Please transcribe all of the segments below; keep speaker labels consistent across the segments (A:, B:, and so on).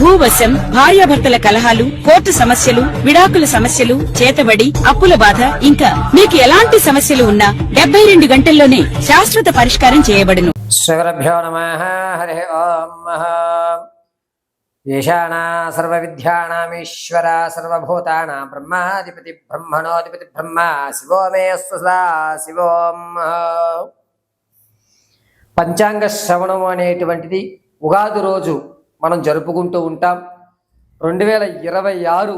A: భూవశం భార్యాభర్తల కలహాలు కోర్టు సమస్యలు విడాకుల సమస్యలు చేతబడి అప్పుల బాధ ఇంకా మీకు ఎలాంటి సమస్యలు ఉన్నా డెబ్బై రెండు గంటల్లోనే శాశ్వత పరిష్కారం చేయబడును.
B: శ్రీగురుభ్యో సర్వ హరి ఓం బ్రహ్మాధిపతి బ్రహ్మణోధిపతి బ్రహ్మ. శివో మే సదా. శివోం పంచాంగ శ్రవణం అనేటువంటిది ఉగాది రోజు మనం జరుపుకుంటూ ఉంటాం. రెండు వేల ఇరవై ఆరు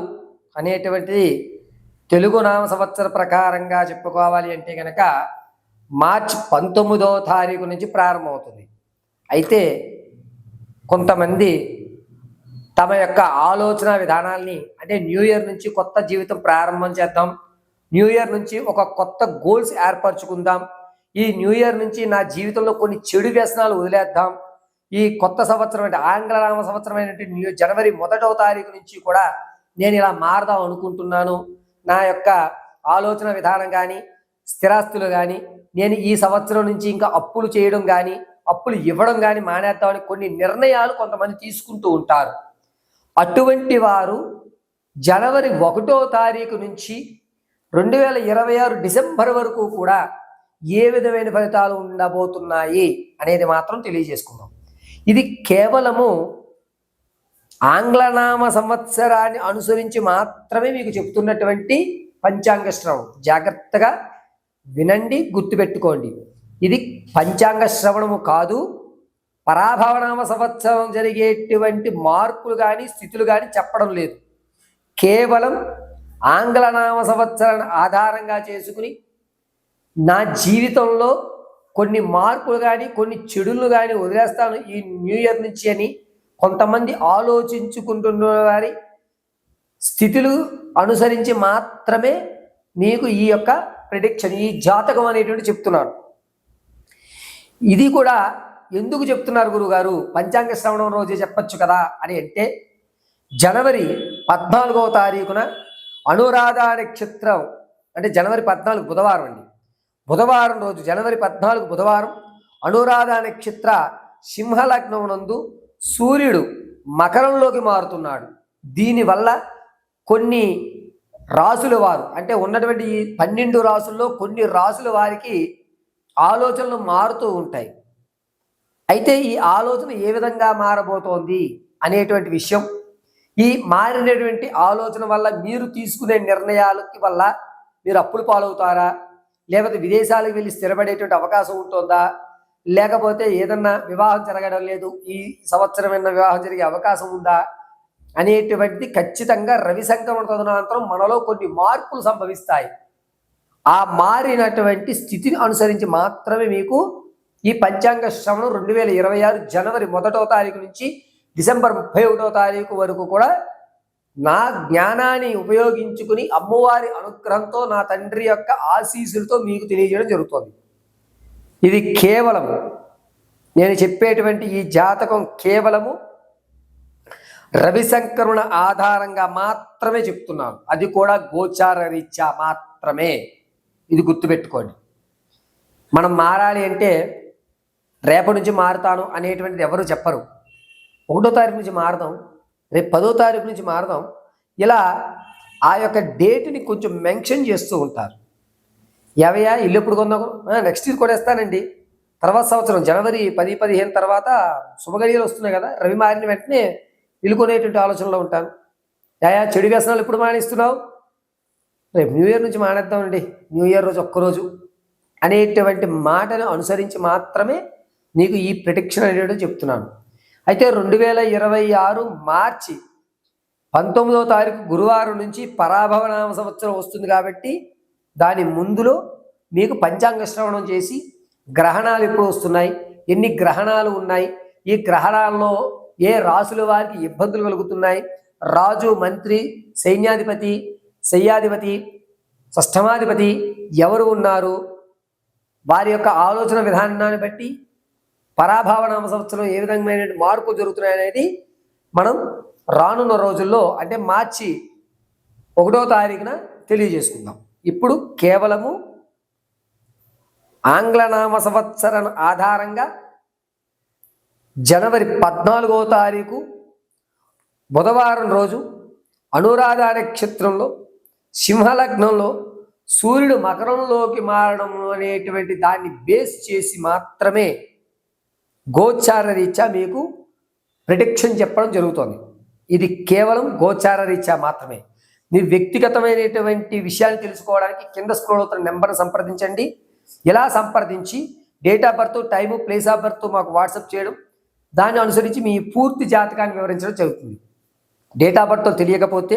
B: అనేటువంటిది తెలుగు నామ సంవత్సర ప్రకారంగా చెప్పుకోవాలి అంటే కనుక మార్చ్ పంతొమ్మిదో తారీఖు నుంచి ప్రారంభమవుతుంది. అయితే కొంతమంది తమ యొక్క ఆలోచన విధానాల్ని అంటే న్యూ ఇయర్ నుంచి కొత్త జీవితం ప్రారంభం చేద్దాం. న్యూ ఇయర్ నుంచి ఒక కొత్త గోల్స్ ఏర్పరచుకుందాం. ఈ న్యూ ఇయర్ నుంచి నా జీవితంలో కొన్ని చెడు వ్యసనాలు వదిలేద్దాం. ఈ కొత్త సంవత్సరం అంటే ఆంగ్ల నామ సంవత్సరం అయినటువంటి న్యూ జనవరి మొదటవ తారీఖు నుంచి కూడా నేను ఇలా మారదాం అనుకుంటున్నాను. నా యొక్క ఆలోచన విధానం కానీ స్థిరాస్తులు కానీ నేను ఈ సంవత్సరం నుంచి ఇంకా అప్పులు చేయడం కానీ అప్పులు ఇవ్వడం కానీ మానేద్దామని కొన్ని నిర్ణయాలు కొంతమంది తీసుకుంటూ ఉంటారు. అటువంటి వారు జనవరి ఒకటో తారీఖు నుంచి రెండు వేల ఇరవై ఆరు డిసెంబర్ వరకు కూడా ఏ విధమైన ఫలితాలు ఉండబోతున్నాయి అనేది మాత్రం తెలియజేసుకుందాం. ఇది కేవలము ఆంగ్లనామ సంవత్సరాన్ని అనుసరించి మాత్రమే మీకు చెప్తున్నటువంటి పంచాంగ శ్రవణం. జాగ్రత్తగా వినండి గుర్తుపెట్టుకోండి. ఇది పంచాంగ శ్రవణము కాదు పరాభవనామ సంవత్సరం జరిగేటువంటి మార్పులు కానీ స్థితులు కానీ చెప్పడం లేదు. కేవలం ఆంగ్లనామ సంవత్సరాన్ని ఆధారంగా చేసుకుని నా జీవితంలో కొన్ని మార్పులు కానీ కొన్ని చెడులు కానీ వదిలేస్తాను ఈ న్యూ ఇయర్ నుంచి అని కొంతమంది ఆలోచించుకుంటున్న వారి స్థితులు అనుసరించి మాత్రమే మీకు ఈ యొక్క ప్రిడిక్షన్ ఈ జాతకం అనేటువంటి చెప్తున్నారు. ఇది కూడా ఎందుకు చెప్తున్నారు గురుగారు? పంచాంగ శ్రవణం రోజే చెప్పొచ్చు కదా అని అంటే జనవరి పద్నాలుగవ తారీఖున అనురాధ నక్షత్రం అంటే జనవరి పద్నాలుగు బుధవారం అండి. బుధవారం రోజు జనవరి పద్నాలుగు బుధవారం అనురాధ నక్షత్ర సింహలగ్నమునందు సూర్యుడు మకరంలోకి మారుతున్నాడు. దీనివల్ల కొన్ని రాసుల వారు అంటే ఉన్నటువంటి ఈ పన్నెండు రాసుల్లో కొన్ని రాసుల వారికి ఆలోచనలు మారుతూ ఉంటాయి. అయితే ఈ ఆలోచన ఏ విధంగా మారబోతోంది అనేటువంటి విషయం ఈ మారినటువంటి ఆలోచన వల్ల మీరు తీసుకునే నిర్ణయాలకి వల్ల మీరు అప్పులు పాలవుతారా? లేకపోతే విదేశాలకు వెళ్ళి స్థిరపడేటువంటి అవకాశం ఉంటుందా? లేకపోతే ఏదన్నా వివాహం జరగడం లేదు ఈ సంవత్సరం వివాహం జరిగే అవకాశం ఉందా? అనేటువంటిది ఖచ్చితంగా రవి సంక్రమణ తదనంతరం మనలో కొన్ని మార్పులు సంభవిస్తాయి. ఆ మారినటువంటి స్థితిని అనుసరించి మాత్రమే మీకు ఈ పంచాంగ శ్రవణం రెండు వేల ఇరవై ఆరు జనవరి మొదటో తారీఖు నుంచి డిసెంబర్ ముప్పై ఒకటో తారీఖు వరకు కూడా నా జ్ఞానాన్ని ఉపయోగించుకుని అమ్మవారి అనుగ్రహంతో నా తండ్రి యొక్క ఆశీస్సులతో మీకు తెలియజేయడం జరుగుతుంది. ఇది కేవలం నేను చెప్పేటువంటి ఈ జాతకం కేవలము రవిశంకరుణ ఆధారంగా మాత్రమే చెప్తున్నాను. అది కూడా గోచార రీత్యా మాత్రమే. ఇది గుర్తుపెట్టుకోండి. మనం మారాలి అంటే రేపటి నుంచి మారుతాను అనేటువంటిది ఎవరు చెప్పరు. ఒకటో తారీఖు నుంచి మారదాం రేపు పదో తారీఖు నుంచి మారదాం. ఇలా ఆ యొక్క డేట్ని కొంచెం మెన్షన్ చేస్తూ ఉంటారు. ఎవయా ఇల్లు ఎప్పుడు కొందాం నెక్స్ట్ ఇయర్ కూడా ఇస్తానండి. తర్వాత సంవత్సరం జనవరి పది పదిహేను తర్వాత శుభగడియలు వస్తున్నాయి కదా రవి మారిన వెంటనే ఇల్లు కొనేటువంటి ఆలోచనలో ఉంటాను. యాయా చెడు వ్యసనాలు ఎప్పుడు మానేస్తున్నావు? రేపు న్యూ ఇయర్ నుంచి మానేద్దామండి. న్యూ ఇయర్ రోజు ఒక్కరోజు అనేటువంటి మాటను అనుసరించి మాత్రమే నీకు ఈ ప్రిడిక్షన్ అనేటువంటి చెప్తున్నాను. అయితే రెండు వేల ఇరవై ఆరు మార్చి పంతొమ్మిదవ తారీఖు గురువారం నుంచి పరాభవనామ సంవత్సరం వస్తుంది కాబట్టి దాని ముందులో మీకు పంచాంగ శ్రవణం చేసి గ్రహణాలు ఎప్పుడు వస్తున్నాయి ఎన్ని గ్రహణాలు ఉన్నాయి ఈ గ్రహణాల్లో ఏ రాసుల వారికి ఇబ్బందులు కలుగుతున్నాయి రాజు మంత్రి సైన్యాధిపతి శయ్యాధిపతి షష్ఠమాధిపతి ఎవరు ఉన్నారు వారి యొక్క ఆలోచన విధానాన్ని బట్టి పరాభావ నామ సంవత్సరం ఏ విధమైన మార్పు జరుగుతున్నాయి అనేది మనం రానున్న రోజుల్లో అంటే మార్చి ఒకటో తారీఖున తెలియజేసుకుందాం. ఇప్పుడు కేవలము ఆంగ్లనామ సంవత్సర ఆధారంగా జనవరి పద్నాలుగో తారీఖు బుధవారం రోజు అనురాధ నక్షత్రంలో సింహలగ్నంలో సూర్యుడు మకరంలోకి మారడం అనేటువంటి దాన్ని బేస్ చేసి మాత్రమే గోచార రీత్యా మీకు ప్రిడిక్షన్ చెప్పడం జరుగుతుంది. ఇది కేవలం గోచార రీత్యా మాత్రమే. మీ వ్యక్తిగతమైనటువంటి విషయాలు తెలుసుకోవడానికి కింద స్క్రోల్ అవుతున్న నెంబర్ను సంప్రదించండి. ఇలా సంప్రదించి? Date of birth time place of birth మాకు వాట్సాప్ చేయడం. దాన్ని అనుసరించి మీ పూర్తి జాతకాన్ని వివరించడం జరుగుతుంది. డేట్ ఆఫ్ బర్త్ తెలియకపోతే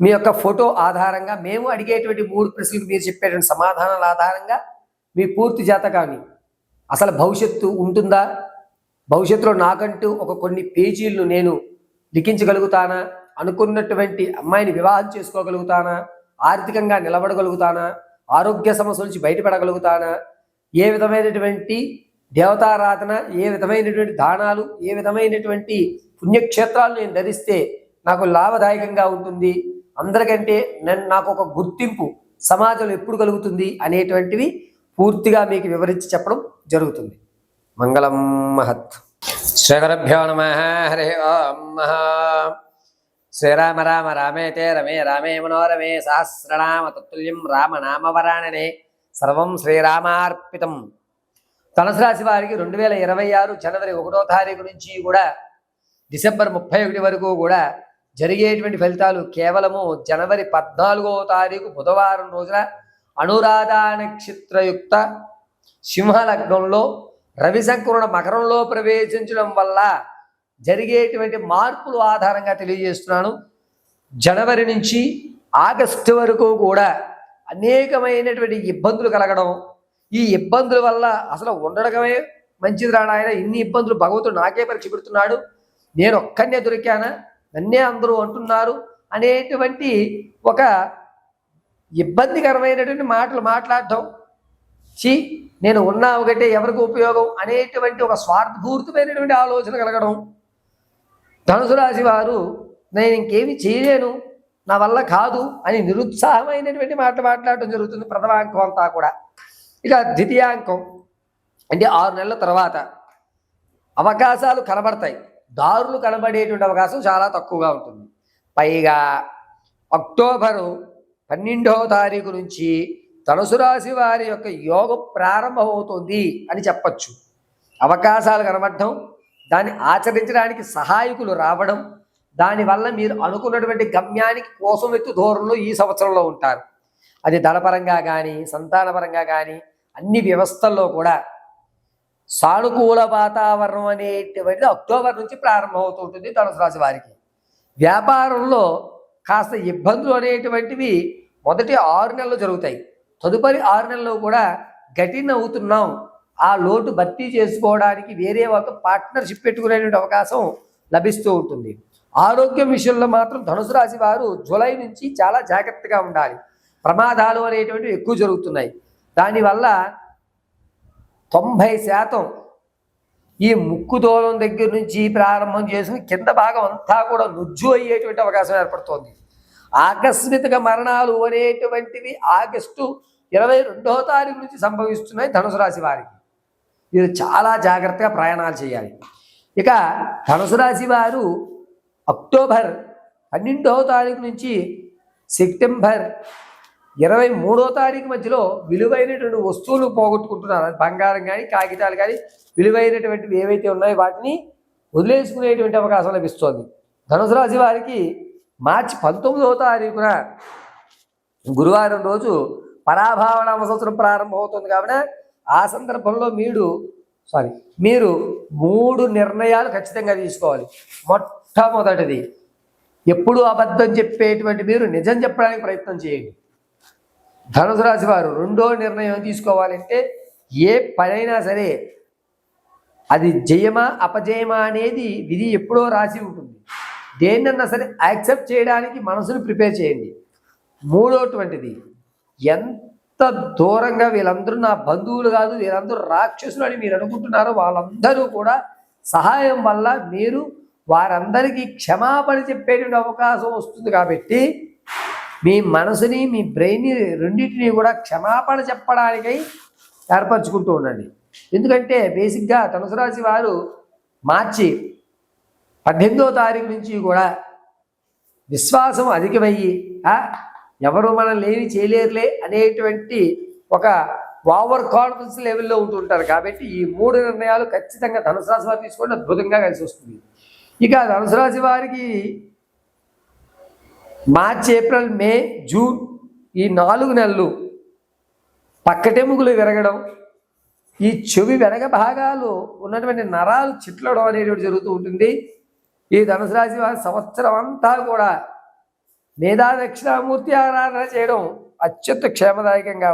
B: మీ యొక్క ఫోటో ఆధారంగా మేము అడిగేటువంటి మూడు ప్రశ్నలకు మీరు చెప్పేటువంటి సమాధానాల ఆధారంగా మీ పూర్తి జాతకాన్ని అసలు భవిష్యత్తు ఉంటుందా? భవిష్యత్తులో నాకంటూ ఒక కొన్ని పేజీలను నేను లిఖించగలుగుతానా? అనుకున్నటువంటి అమ్మాయిని వివాహం చేసుకోగలుగుతానా? ఆర్థికంగా నిలబడగలుగుతానా? ఆరోగ్య సమస్యల నుంచి బయటపడగలుగుతానా? ఏ విధమైనటువంటి దేవతారాధన ఏ విధమైనటువంటి దానాలు ఏ విధమైనటువంటి పుణ్యక్షేత్రాలు నేను ధరిస్తే నాకు లాభదాయకంగా ఉంటుంది? అందరికంటే నన్ను నాకు ఒక గుర్తింపు సమాజంలో ఎప్పుడు కలుగుతుంది అనేటువంటివి పూర్తిగా మీకు వివరించి చెప్పడం జరుగుతుంది. మంగళం మహత్. శ్రీగురుభ్యో నమ. హరి ఓం శ్రీరామ రామ రామేతే రమే రామే మనోరమే సహస్రనామ తత్తుల్యం రామనామవరాణనే సర్వం శ్రీరామార్పితం. ధనుసు రాశి వారికి రెండు వేల ఇరవై ఆరు జనవరి ఒకటో తారీఖు నుంచి కూడా డిసెంబర్ ముప్పై ఒకటి వరకు కూడా జరిగేటువంటి ఫలితాలు కేవలము జనవరి పద్నాలుగో తారీఖు బుధవారం రోజున అనురాధ నక్షత్రయుక్త సింహలగ్నంలో రవిశంకరుడు మకరంలో ప్రవేశించడం వల్ల జరిగేటువంటి మార్పులు ఆధారంగా తెలియజేస్తున్నాను. జనవరి నుంచి ఆగస్టు వరకు కూడా అనేకమైనటువంటి ఇబ్బందులు కలగడం ఈ ఇబ్బందుల వల్ల అసలు ఉండడమే మంచిది రాడు ఆయన ఇన్ని ఇబ్బందులు భగవంతుడు నాకే పరీక్ష పెడుతున్నాడు. నేను ఒక్కనే దొరికానా? నన్నే అందరూ అంటున్నారు అనేటువంటి ఒక ఇబ్బందికరమైనటువంటి మాటలు మాట్లాడటం చీ నేను ఉన్నా ఒకటే ఎవరికి ఉపయోగం అనేటువంటి ఒక స్వార్థపూరితమైనటువంటి ఆలోచన కలగడం. ధనుసు రాశి వారు నేను ఇంకేమి చేయలేను నా వల్ల కాదు అని నిరుత్సాహమైనటువంటి మాట మాట్లాడటం జరుగుతుంది ప్రథమాంకం అంతా కూడా. ఇక ద్వితీయాంకం. అంటే ఆరు నెలల తర్వాత అవకాశాలు కనబడతాయి. దారులు కనబడేటువంటి అవకాశం చాలా తక్కువగా ఉంటుంది. పైగా అక్టోబరు పన్నెండవ తారీఖు నుంచి ధనుసు రాశి వారి యొక్క యోగం ప్రారంభమవుతుంది అని చెప్పచ్చు. అవకాశాలు కనబడటం దాన్ని ఆచరించడానికి సహాయకులు రావడం దానివల్ల మీరు అనుకున్నటువంటి గమ్యానికి కోసం ఎత్తు దూరంలో ఈ సంవత్సరంలో ఉంటారు. అది ధనపరంగా కానీ సంతానపరంగా కానీ అన్ని వ్యవస్థల్లో కూడా సానుకూల వాతావరణం అనేటువంటిది అక్టోబర్ నుంచి ప్రారంభమవుతుంటుంది ధనుసు రాశి వారికి. వ్యాపారంలో కాస్త ఇబ్బందులు అనేటువంటివి మొదటి ఆరు నెలలు జరుగుతాయి. తదుపరి ఆరు నెలల్లో కూడా గటిన అవుతున్నాం ఆ లోటు భర్తీ చేసుకోవడానికి వేరే వాళ్ళతో పార్ట్నర్షిప్ పెట్టుకునేటువంటి అవకాశం లభిస్తూ ఉంటుంది. ఆరోగ్యం విషయంలో మాత్రం ధనుసు రాశి వారు జూలై నుంచి చాలా జాగ్రత్తగా ఉండాలి. ప్రమాదాలు అనేటువంటివి ఎక్కువ జరుగుతున్నాయి. దానివల్ల తొంభై శాతం ఈ ముక్కు దూలం దగ్గర నుంచి ప్రారంభం చేసుకుని కింద భాగం అంతా కూడా నుజ్జు అయ్యేటువంటి అవకాశం ఏర్పడుతోంది. ఆకస్మిక మరణాలు అనేటువంటివి ఆగస్టు ఇరవై రెండవ తారీఖు నుంచి సంభవిస్తున్నాయి ధనుసు రాశి వారికి. మీరు చాలా జాగ్రత్తగా ప్రయాణాలు చేయాలి. ఇక ధనుసు రాశి వారు అక్టోబర్ పన్నెండవ తారీఖు నుంచి సెప్టెంబర్ ఇరవై మూడో తారీఖు మధ్యలో విలువైనటువంటి వస్తువులు పోగొట్టుకుంటున్నారు. అది బంగారం కానీ కాగితాలు కానీ విలువైనటువంటివి ఏవైతే ఉన్నాయో వాటిని వదిలేసుకునేటువంటి అవకాశం లభిస్తోంది. ధనుసు రాశి వారికి మార్చి పంతొమ్మిదవ తారీఖున గురువారం రోజు పరాభావన సంవత్సరం ప్రారంభమవుతుంది కాబట్టి ఆ సందర్భంలో మీరు సారీ మీరు మూడు నిర్ణయాలు ఖచ్చితంగా తీసుకోవాలి. మొట్టమొదటిది ఎప్పుడు అబద్ధం చెప్పేటువంటి మీరు నిజం చెప్పడానికి ప్రయత్నం చేయండి. ధనుసు రాశి వారు రెండో నిర్ణయం తీసుకోవాలంటే ఏ పనైనా సరే అది జయమా అపజయమా అనేది విధి ఎప్పుడో రాసి ఉంటుంది. దేన్నన్నా సరే యాక్సెప్ట్ చేయడానికి మనసును ప్రిపేర్ చేయండి. మూడోటువంటిది ఎంత దూరంగా వీళ్ళందరూ నా బంధువులు కాదు వీళ్ళందరూ రాక్షసులు అని మీరు అనుకుంటున్నారో వాళ్ళందరూ కూడా సహాయం వల్ల మీరు వారందరికీ క్షమాపణ చెప్పేటువంటి అవకాశం వస్తుంది కాబట్టి మీ మనసుని మీ బ్రెయిన్ రెండింటిని కూడా క్షమాపణ చెప్పడానికై ఏర్పరచుకుంటూ ఉండండి. ఎందుకంటే బేసిక్గా ధనుసు రాశి వారు మార్చి పద్దెనిమిదో తారీఖు నుంచి కూడా విశ్వాసం అధికమయ్యి ఎవరు మనల్ని ఏమి చేయలేరులే అనేటువంటి ఒక ఓవర్ కాన్ఫిడెన్స్ లెవెల్లో ఉంటుంటారు కాబట్టి ఈ మూడు నిర్ణయాలు ఖచ్చితంగా ధనుసు రాశి వారు తీసుకోండి అద్భుతంగా కలిసి వస్తుంది. ఇక ధనుసు రాశి వారికి మార్చ్ ఏప్రిల్ మే జూన్ ఈ నాలుగు నెలలు పక్కటెముకులు విరగడం ఈ చెవి వెనక భాగాలు ఉన్నటువంటి నరాలు చిట్లడం అనేటువంటి జరుగుతూ ఉంటుంది. ఈ ధనుసు రాశి వారి సంవత్సరం అంతా కూడా మేధా దక్షిణామూర్తి ఆరాధన చేయడం అత్యంత క్షేమదాయకంగా